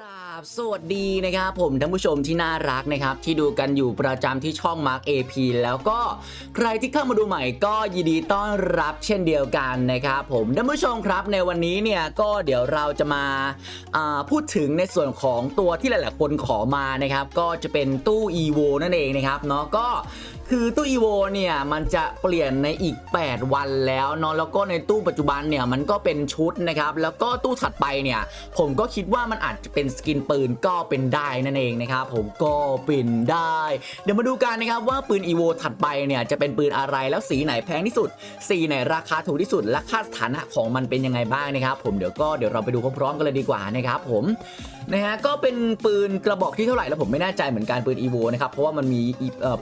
รับสวัสดีนะครับผมท่านผู้ชมที่น่ารักนะครับ ที่ดูกันอยู่ประจำที่ช่อง Mark AP แล้วก็ใครที่เข้ามาดูใหม่ก็ยินดีต้อนรับเช่นเดียวกันนะครับผมท่านผู้ชมครับในวันนี้เนี่ยก็เดี๋ยวเราจะมาาพูดถึงในส่วนของตัวที่หลาย ๆ คนขอมานะครับ ก็จะเป็นตู้ EVO นั่นเองนะครับเนาะก็ คือตู้ EVO เนี่ยมันจะเปลี่ยนในอีก 8 วันแล้วเนาะแล้วก็ในตู้ปัจจุบันเนี่ยมันก็เป็นชุดนะครับแล้วก็ตู้ถัดไปเนี่ยผมก็คิดว่ามันอาจจะเป็นสกินปืนก็เป็นได้นั่นเองนะครับผมก็เป็นได้ เดี๋ยวมาดูกันนะครับว่าปืน EVO ถัดไปเนี่ยจะเป็นปืนอะไรแล้วสีไหนแพงที่สุด สีไหนราคาถูกที่สุด และค่าสถานะของมันเป็นยังไงบ้างนะครับ ผมเดี๋ยวก็เดี๋ยวเราไปดูพร้อมๆกันเลยดีกว่านะครับผมนะฮะก็เป็นปืนกระบอกที่เท่าไหร่แล้วผมไม่แน่ใจเหมือนกันปืน EVO นะครับเพราะว่ามันมี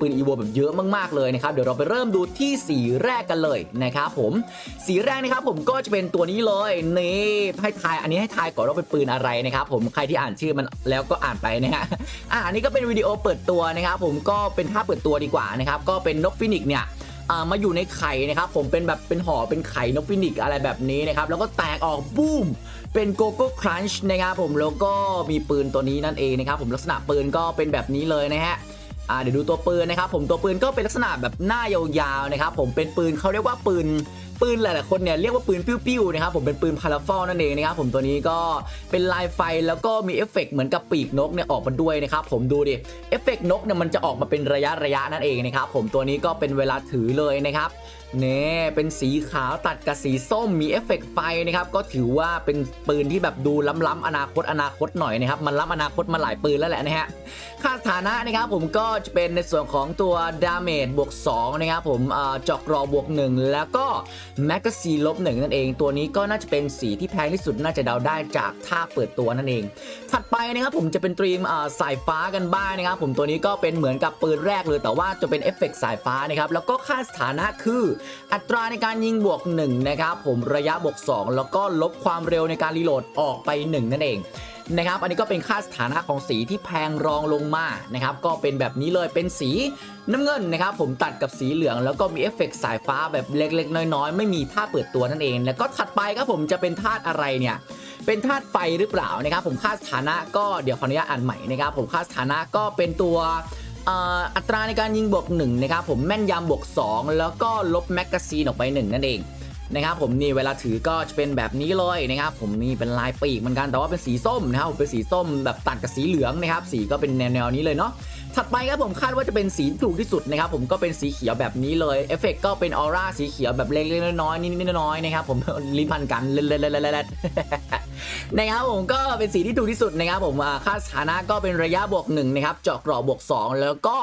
ปืน EVO แบบเยอะมากๆเลยนะครับเดี๋ยวเราไปเริ่มดูที่สีแรกกันเลยนะครับผมสีแรกนะครับผมก็จะเป็นตัวนี้เลยนี่ให้ทายอันนี้ให้ทายก่อนว่าเป็นปืนอะไรนะครับผมใครที่อ่านชื่อมันแล้วก็อ่านไปนะฮะอ่าอันนี้ก็เป็นวิดีโอเปิดตัวนะครับผมก็เป็นภาพเปิดตัวดีกว่านะครับก็เป็นนกฟินิกเนี่ยมาอยู่ในไข่นะครับผมเป็นแบบเป็นห่อเป็นไข่นกฟินิกอะไรแบบนี้นะครับแล้วก็แตกออกบูมเป็นโกโก้ครันช์นะครับผมแล้วก็มีปืนตัวนี้นั่นเองนะครับผมลักษณะปืนก็เป็นแบบนี้เลยนะฮะ อ่าเดี๋ยวดูตัวปืนนะครับผมตัวปืนก็เป็นลักษณะแบบหน้ายาวๆนะครับผมเป็นปืนเขาเรียกว่าปืนปืนหลายๆคนเนี่ยเรียกว่าปืนปิ้วๆนะครับผมเป็นปืนพาราฟอลนั่นเองนะครับผมตัวนี้ก็เป็นลายไฟแล้วก็มีเอฟเฟกต์เหมือนกับปีกนกเนี่ยออกมาด้วยนะครับผมดูดิเอฟเฟกต์นกเนี่ยมันจะออกมาเป็นระยะระยะนั่นเองนะครับผมตัวนี้ก็เป็นเวลาถือเลยนะครับ เนี่ยเป็นสีขาวตัดกับสีส้มมีเอฟเฟกต์ไฟนะครับ ก็ถือว่าเป็นปืนที่แบบดูล้ำๆอนาคตอนาคตหน่อยนะครับ มันล้ำอนาคตมาหลายปืนแล้วแหละนะฮะค่าสถานะนะครับผมก็จะเป็นในส่วนของตัวดาเมจบวก2นะครับผมเอ่อเจอกรอบวก 1 แล้วก็แมกกาซีลบ1นั่นเอง ตัวนี้ก็น่าจะเป็นสีที่แพงที่สุดน่าจะเดาได้จากท่าเปิดตัวนั่นเอง ถัดไปนะครับผมจะเป็นตรีมสายฟ้ากันบ้างนะครับผมตัวนี้ก็เป็นเหมือนกับปืนแรกเลยแต่ว่าจะเป็นเอฟเฟกต์สายฟ้านะครับแล้วก็ค่าสถานะคืออัตราในการยิงบวก 1 นะครับ ผมระยะบวก 2 แล้วก็ลบความเร็วในการรีโหลดออกไป 1 นั่นเองนะครับ อันนี้ก็เป็นค่าสถานะของสีที่แพงรองลงมานะครับ ก็เป็นแบบนี้เลยเป็นสีน้ำเงินนะครับ ผมตัดกับสีเหลืองแล้วก็มีเอฟเฟกต์สายฟ้าแบบเล็กๆ น้อยๆ ไม่มีท่าเปิดตัวนั่นเอง แล้วก็ถัดไปครับผมจะเป็นธาตุอะไรเนี่ย เป็นธาตุไฟหรือเปล่านะครับ ผมค่าสถานะก็เดี๋ยวขออนุญาตอ่านใหม่นะครับ ผมค่าสถานะก็เป็นตัว อัตราในการยิงบวก1นะครับผมแม่นยำบวก 2 แล้วก็ลบแมกกาซีนออกไป 1 นั่นเองนะครับผมนี่เวลาถือก็จะเป็นแบบนี้เลยนะครับผมนี่เป็นลายปีกเหมือนกันแต่ว่าเป็นสีส้มนะครับเป็นสีส้มแบบตัดกับสีเหลืองนะครับสีก็เป็นแนวๆนี้เลยเนาะ ถัดไปครับผมคาดว่าจะเป็นสีที่ถูกที่สุดนะครับผมก็เป็นสีเขียวแบบนี้เลยเอฟเฟกก็เป็นออร่าสีเขียวแบบเล็กๆน้อยๆนิดๆน้อยๆนะครับผมลิ้นพันกันเล่นๆๆๆนะครับผมก็เป็นสีที่ถูกที่สุดนะครับผมค่าสถานะก็เป็นระยะบวก1นะครับเจาะกรอบบวก 2 แล้วก็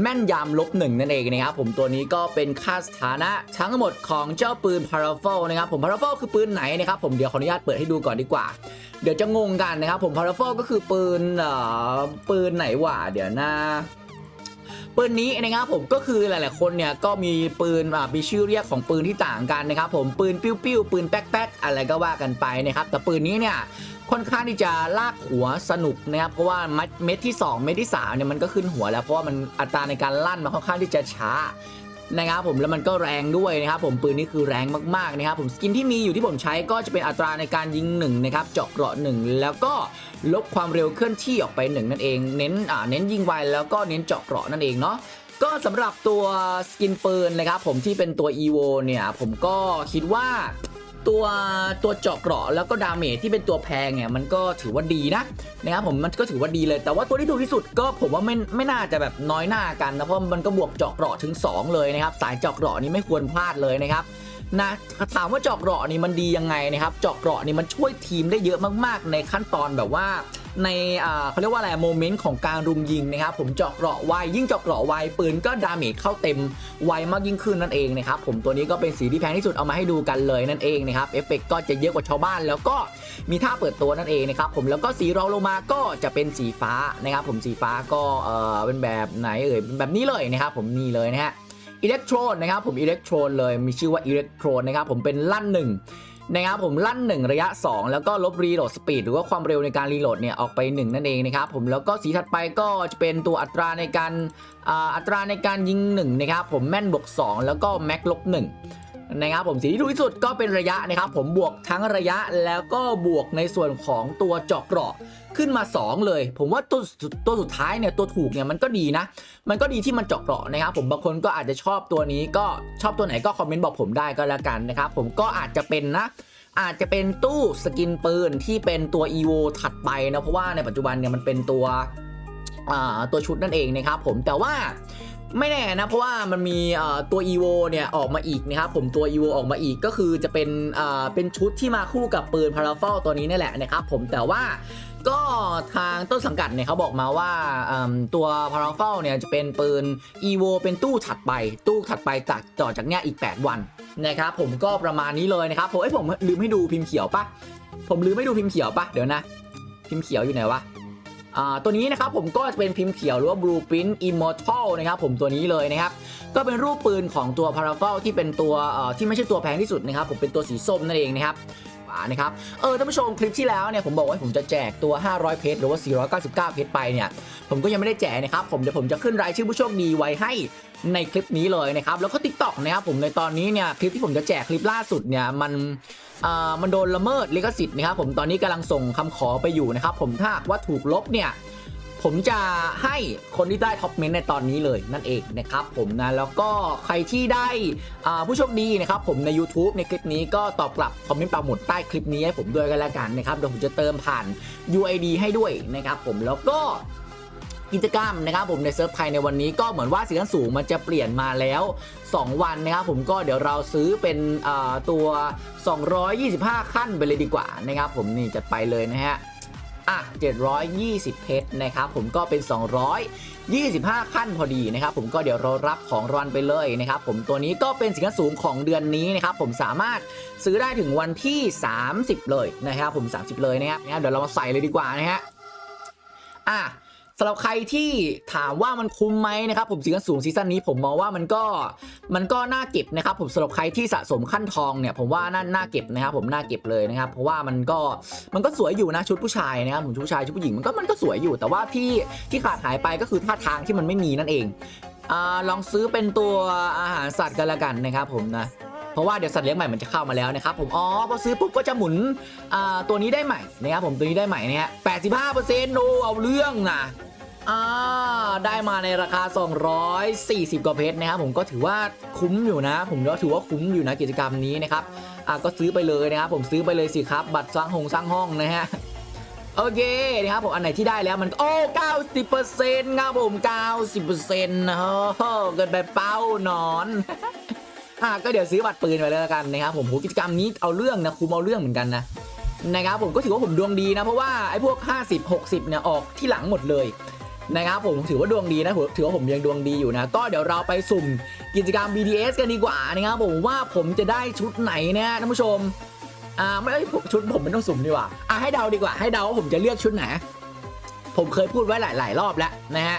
แม่นยำลบ1นั่นเองนะครับผมตัวนี้ก็เป็นค่าสถานะทั้งหมดของเจ้าปืนพาราฟอลนะครับผมพาราฟอลคือปืนไหนนะครับผมเดี๋ยวขออนุญาตเปิดให้ดูก่อนดีกว่า เดี๋ยวจะงงกันนะครับผมพาราฟอลก็คือปืนเอ่อปืนไหนวะเดี๋ยวนะปืนนี้นะครับผมก็คือหลายๆคนเนี่ยก็มีปืนมีชื่อเรียกของปืนที่ต่างกันนะครับผมปืนปิ้วปิ้วปืนแป๊กแป๊กอะไรก็ว่ากันไปนะครับแต่ปืนนี้เนี่ยค่อนข้างที่จะลากหัวสนุกนะครับเพราะว่าเม็ดที่ 2 เม็ดที่3เนี่ยมันก็ขึ้นหัวแล้วเพราะว่ามันอัตราในการลั่นมันค่อนข้างที่จะช้า นะครับผมแล้วมันก็แรงด้วยนะครับผมปืนนี้คือแรงมากๆนะครับผมสกินที่มีอยู่ที่ผมใช้ก็จะเป็นอัตราในการยิง1นะครับเจาะเกราะ1แล้วก็ลบความเร็วเคลื่อนที่ออกไป 1 นั่นเอง เน้นอ่าเน้นยิงไวแล้วก็เน้นเจาะเกราะนั่นเองเนาะก็สำหรับตัวสกินปืนนะครับผมที่เป็นตัว EVO เนี่ยผมก็คิดว่า ตัวตัวเจาะเกราะแล้วก็ดาเมจที่เป็นตัวแพงเนี่ยมันก็ถือว่าดีนะนะครับผมมันก็ถือว่าดีเลย แต่ว่าตัวที่ถูกที่สุดก็ผมว่าไม่ไม่น่าจะแบบน้อยหน้ากันนะเพราะมันก็บวกเจาะเกราะถึง 2 เลยนะครับสายเจาะเกราะนี้ไม่ควรพลาดเลยนะครับ นะถามว่าเจาะเกราะนี่มันดียังไงนะครับเจาะเกราะนี่มันช่วยทีมได้เยอะมากๆ ในขั้นตอนแบบว่าในเขาเรียกว่าอะไรโมเมนต์ของการรุมยิงนะครับผมเจาะเกราะไวยิ่งเจาะเกราะไวปืนก็ดาเมจเข้าเต็มไวมากยิ่งขึ้นนั่นเองนะครับผมตัวนี้ก็เป็นสีที่แพงที่สุดเอามาให้ดูกันเลยนั่นเองนะครับเอฟเฟกก็จะเยอะกว่าชาวบ้าน แล้วก็มีท่าเปิดตัวนั่นเองนะครับผมแล้วก็สีรองลงมาก็จะเป็นสีฟ้านะครับผมสีฟ้าก็เออเป็นแบบไหนเอ่ยแบบนี้เลยนะครับผมนี่เลยนะฮะ อิเล็กโทรนนะครับผมอิเล็กโทรนเลยมีชื่อว่าอิเล็กโทรนนะครับผมเป็นลั่นหนึ่งนะครับผมลั่น 1 ระยะ 2 แล้วก็ลบรีโหลดสปีดหรือว่าความเร็วในการรีโหลดเนี่ยออกไป 1 นั่นเองนะครับผมแล้วก็สีถัดไปก็จะเป็นตัวอัตราในการอ,อัตราในการยิง1นะครับผมแม่นบวก2 แล้วก็แม็กลบ1 นะครับผมสิ่งที่ถูกที่สุดก็เป็นระยะนะครับผมบวกทั้งระยะแล้วก็บวกในส่วนของตัวเจาะเกราะขึ้นมา 2 เลย ผมว่าตัวตัวสุดท้ายเนี่ยตัวถูกเนี่ยมันก็ดีนะ มันก็ดีที่มันเจาะเกราะนะครับผมบางคนก็อาจจะชอบตัวนี้ก็ชอบตัวไหนก็คอมเมนต์บอกผมได้ก็แล้วกันนะครับผมก็อาจจะเป็นนะอาจจะเป็นตู้สกินปืนที่เป็นตัว EVO ถัดไปนะเพราะว่าในปัจจุบันเนี่ยมันเป็นตัวตัวชุดนั่นเองนะครับผมแต่ว่า ไม่แน่นะ เพราะว่ามันมีเอ่อตัว EVO เนี่ยออกมาอีกนะครับผมตัว EVO ออกมาอีกก็คือจะเป็นเป็นชุดที่มาคู่กับปืนพาราฟอลตัวนี้นี่แหละนะครับผมแต่ว่าก็ทางต้นสังกัดเนี่ยเขาบอกมาว่าตัวพาราฟอลเนี่ยจะเป็นปืน EVO เป็นตู้ถัดไป ตู้ถัดไปจากต่อจากเนี้ยอีก 8 วันนะครับผมก็ประมาณนี้เลยนะครับผมเอ้ผมลืมให้ดูพิมพ์เขียวปะผมลืมให้ดูพิมพ์เขียวปะเดี๋ยวนะ พิมพ์เขียวอยู่ไหนวะ ตัวนี้นะครับผมก็จะเป็นพิมพ์เขียวหรือว่า Blueprint Immortal นะครับผมตัวนี้เลยนะครับ ก็เป็นรูปปืนของตัว paragol ที่เป็นตัวที่ไม่ใช่ตัวแพงที่สุดนะครับ ผมเป็นตัวสีส้มนั่นเองนะครับานะครับเออท่านผู้ชมคลิปที่แล้วเนี่ยผมบอกว่าผมจะแจกตัว 500 เพชรหรือว่า 499 เพชรไปเนี่ยผมก็ยังไม่ได้แจกนะครับผมเดี๋ยวผมจะขึ้นรายชื่อผู้โชคดีไว้ให้ในคลิปนี้เลยนะครับแล้วก็ t ิ k t o k นะครับผมในตอนนี้เนี่ยคลิปที่ผมจะแจกคลิปล่าสุดเนี่ยมันมันโดนละเมิดลิขสิทธิ์นะครับผมตอนนี้กำลังส่งคำขอไปอยู่นะครับผมถ้าว่าถูกลบเนี่ย ผมจะให้คนที่ได้ท็อปเมนต์ในตอนนี้เลยนั่นเองนะครับผมนะแล้วก็ใครที่ได้ผู้โชคดีนะครับผมใน YouTube ในคลิปนี้ก็ตอบกลับคอมเมนต์ปักหมุดใต้คลิปนี้ให้ผมด้วยกันแล้วกันนะครับเดี๋ยวผมจะเติมผ่าน UID ให้ด้วยนะครับผมแล้วก็กิจกรรมนะครับผมในเซิร์ฟไทยในวันนี้ก็เหมือนว่าสีสันสูงมันจะเปลี่ยนมาแล้ว 2 วันนะครับผมก็เดี๋ยวเราซื้อเป็นอ่าตัว 225 ขั้นไปเลยดีกว่านะครับผมนี่จะไปเลยนะฮะ อะ 720 เพชรนะครับผมก็เป็น 225 ขั้นพอดีนะครับผมก็เดี๋ยวเรารับของรางวัลไปเลยนะครับผมตัวนี้ก็เป็นสินค้าสูงของเดือนนี้นะครับผมสามารถซื้อได้ถึงวันที่ 30 เลยนะครับผม 30 เลยนะครับเดี๋ยวเรามาใส่เลยดีกว่านะฮะอะ สำหรับใครที่ถามว่ามันคุ้มไหมนะครับผมสินค้าสูงซีซั่นนี้ผมมองว่ามันก็มันก็น่าเก็บนะครับผมสำหรับใครที่สะสมขั้นทองเนี่ยผมว่าน่าน่าเก็บนะครับผมน่าเก็บเลยนะครับเพราะว่ามันก็มันก็สวยอยู่นะชุดผู้ชายนะครับผมชุดผู้ชายชุดผู้หญิงมันก็มันก็สวยอยู่แต่ว่าที่ที่ขาดหายไปก็คือท่าทางที่มันไม่มีนั่นเองอ่าลองซื้อเป็นตัวอาหารสัตว์กันละกันนะครับผมนะ เพราะว่าเดี๋ยวสัตว์เลี้ยงใหม่มันจะเข้ามาแล้วนะครับผมอ๋อพอซื้อปุ๊บก็จะหมุนตัวนี้ได้ใหม่นะครับผมตัวนี้ได้ใหม่นะฮะ85%โนเอาเรื่องนะอ่าได้มาในราคา 240 กว่าเพชรนะครับผมก็ถือว่าคุ้มอยู่นะ ผมก็ถือว่าคุ้มอยู่นะกิจกรรมนี้นะครับอ่าก็ซื้อไปเลยนะครับผมซื้อไปเลยสิครับ บัตรสร้างหงสร้างห้องนะฮะโอเคนะครับผมอันไหนที่ได้แล้วมันโอ้90%ครับผม90%นะฮะเกินไปเป้านอน อะก็เดี๋ยวซื้อบัตรปืนไปเลยละกันนะครับผมโหกิจกรรมนี้เอาเรื่องนะคุมเอาเรื่องเหมือนกันนะนะครับผมก็ถือว่าผมดวงดีนะเพราะว่าไอ้พวก 50 60เนี่ยออกที่หลังหมดเลยนะครับผมถือว่าดวงดีนะถือว่าผมยังดวงดีอยู่นะก็เดี๋ยวเราไปสุ่มกิจกรรม BTS กันดีกว่านะครับผมว่าผมจะได้ชุดไหนเนี่ยท่านผู้ชมอ่าไม่ชุดผมไม่ต้องสุ่มดีกว่าอะให้เดาดีกว่าให้เดาว่าผมจะเลือกชุดไหน ผมเคยพูดไว้หลาย ๆ รอบแล้วนะฮะ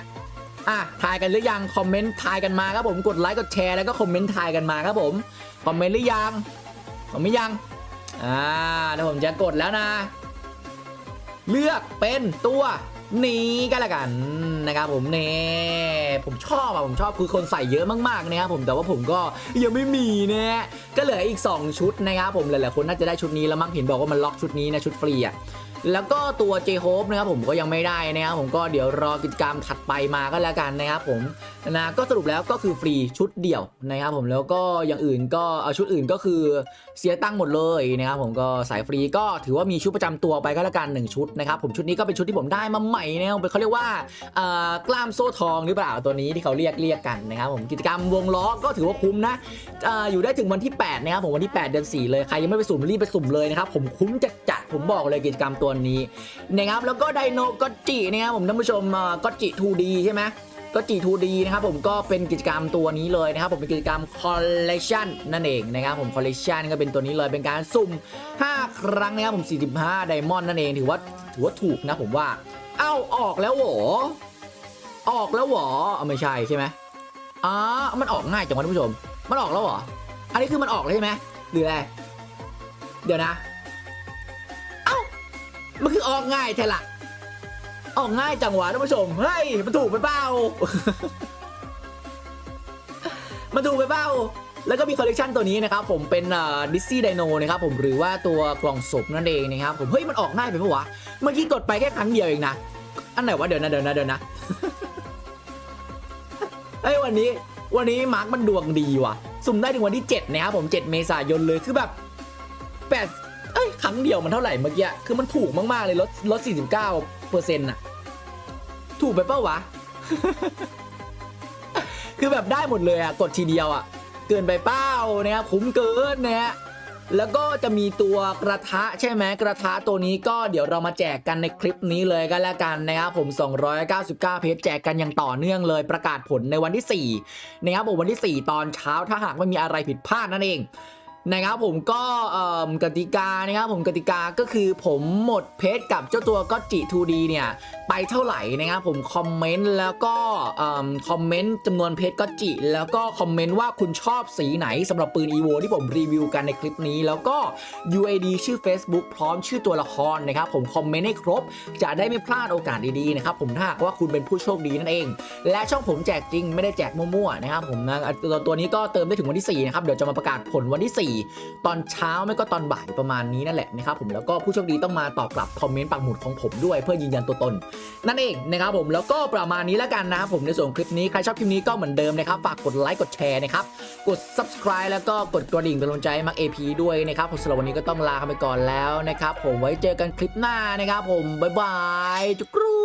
อะทายกันหรือยังคอมเมนต์ทายกันมาครับผมกดไลค์กดแชร์แล้วก็คอมเมนต์ทายกันมาครับผมคอมเมนต์หรือยังผมไม่ยังอ่าเดี๋ยวผมจะกดแล้วนะ เลือกเป็นตัวนี้ก็แล้วกันนะครับผมเน่ผมชอบอะผมชอบคือคนใส่เยอะมากๆนะครับผมแต่ว่าผมก็ยังไม่มีเนี่ยก็เหลืออีก 2 ชุดนะครับผมหลายๆคนน่าจะได้ชุดนี้แล้วมั้งเห็นบอกว่ามันล็อกชุดนี้นะชุดฟรีอะ แล้วก็ตัว j h o p e นะครับผมก็ยังไม่ได้นะครับผมก็เดี๋ยวรอกิจกรรมถัดไปมาก็แล้วกันนะครับผมนะก็สรุปแล้วก็คือฟรีชุดเดี่ยวนะครับผมแล้วก็อย่างอื่นก็เอาชุดอื่นก็คือเสียตั้งหมดเลยนะครับผมก็สายฟรีก็ถือว่ามีชุดประจำตัวไปก็แล้วกันหนึ่งชุดนะครับผมชุดนี้ก็เป็นชุดที่ผมได้มาใหม่นะครับเขาเรียกว่าอ่อกล้ามโซ่ทองหรือเปล่าตัวนี้ที่เขาเรียกเรียกกันนะครับผมกิจกรรมวงล้อก็ถือว่าคุ้มนะอ่ออยู่ได้ถึงวันที่8นะครับผมวันที่ 8 เดือน4เลยใครยังไม่ไปสุ่มรีบไปสุ่มเลยนะครับผมคุ้มจัดจัด ผมบอกเลยกิจกรรมตัวนี้นะครับแล้วก็ไดโนก็จินะครับผมท่านผู้ชมก็จิ 2D ใช่ไหมก็ G2D นะครับผมก็เป็นกิจกรรมตัวนี้เลยนะครับผมเป็นกิจกรรม Collection นั่นเองนะครับผม Collection ก็เป็นตัวนี้เลยเป็นการสุ่ม 5 ครั้งนะครับผม 45 ไดมอนด์นั่นเองถือว่าถือว่าถูกนะผมว่า เอ้าออกแล้วหรอออกแล้วหรอไม่ใช่ใช่ไหมอ๋อมันออกง่ายจังวะท่านผู้ชม มันออกแล้วเหรออันนี้คือมันออกเลยใช่ไหมหรืออะไรเดี๋ยวนะ มันคือออกง่ายแท้ละออกง่ายจังหวะท่านผู้ชม เฮ้ย มันถูกไปเปล่า มันถูกไปเปล่า แล้วก็มีคอลเลกชันตัวนี้นะครับผมเป็นดิซี่ไดโนนะครับผมหรือว่าตัวกล่องศพนั่นเองนะครับผมเฮ้ยมันออกง่ายไปปะวะ เมื่อกี้กดไปแค่ครั้งเดียวเองนะ อันไหนวะเดี๋ยวนะเดี๋ยวนะเดี๋ยวนะเฮ้ยวันนี้วันนี้มาร์คมันดวงดีว่ะ สุ่มได้ถึงวันที่ 7 นะครับผม 7 เมษายนเลย คือแบบแปด เอ้ยครั้งเดียวมันเท่าไหร่เมื่อกี้คือมันถูกมากๆเลยลดลด49เปอร์เซ็นต์อะถูกไปเปล่าวะ คือแบบได้หมดเลยอะกดทีเดียวอะเกินไปเป้านะครับคุ้มเกินนะฮะแล้วก็จะมีตัวกระทะใช่ไหมกระทะตัวนี้ก็เดี๋ยวเรามาแจกกันในคลิปนี้เลยก็แล้วกันนะครับผม 299 เพจแจกกันอย่างต่อเนื่องเลยประกาศผลในวันที่4นะครับผมวันที่ 4 ตอนเช้าถ้าหากไม่มีอะไรผิดพลาดนั่นเอง นะครับผมก็กติกานะครับผมกติกาก็คือผมหมดเพจกับเจ้าตัวก็จิ 2D เนี่ยไปเท่าไหร่นะครับผมคอมเมนต์แล้วก็คอมเมนต์จำนวนเพจก็จิ แล้วก็คอมเมนต์ว่าคุณชอบสีไหนสำหรับปืน EVO ที่ผมรีวิวกันในคลิปนี้ แล้วก็ UID ชื่อ Facebook พร้อมชื่อตัวละครนะครับผมคอมเมนต์ให้ครบ จะได้ไม่พลาดโอกาสดีๆนะครับผมถ้าว่าคุณเป็นผู้โชคดีนั่นเอง และช่องผมแจกจริงไม่ได้แจกมั่วๆนะครับผมนะตัวตัวนี้ก็เติมได้ถึงวันที่4นะครับเดี๋ยวจะมาประกาศผลวันที่4ตอนเช้าไม่ก็ตอนบ่ายประมาณนี้นั่นแหละนะครับผมแล้วก็ผู้โชคดีต้องมาตอบกลับคอมเมนต์ปักหมุดของผมด้วยเพื่อยืนยันตัวตน นั่นเองนะครับผมแล้วก็ประมาณนี้แล้วกันนะครับผมในส่วนของคลิปนี้ใครชอบคลิปนี้ก็เหมือนเดิมนะครับฝากกดไลค์กดแชร์นะครับกด subscribe แล้วก็กดกระดิ่งเป็นกำลังใจให้มัก AP ด้วยนะครับผมสำหรับวันนี้ก็ต้องลาไปก่อนแล้วนะครับผมไว้เจอกันคลิปหน้านะครับผมบ๊ายบายจุกรู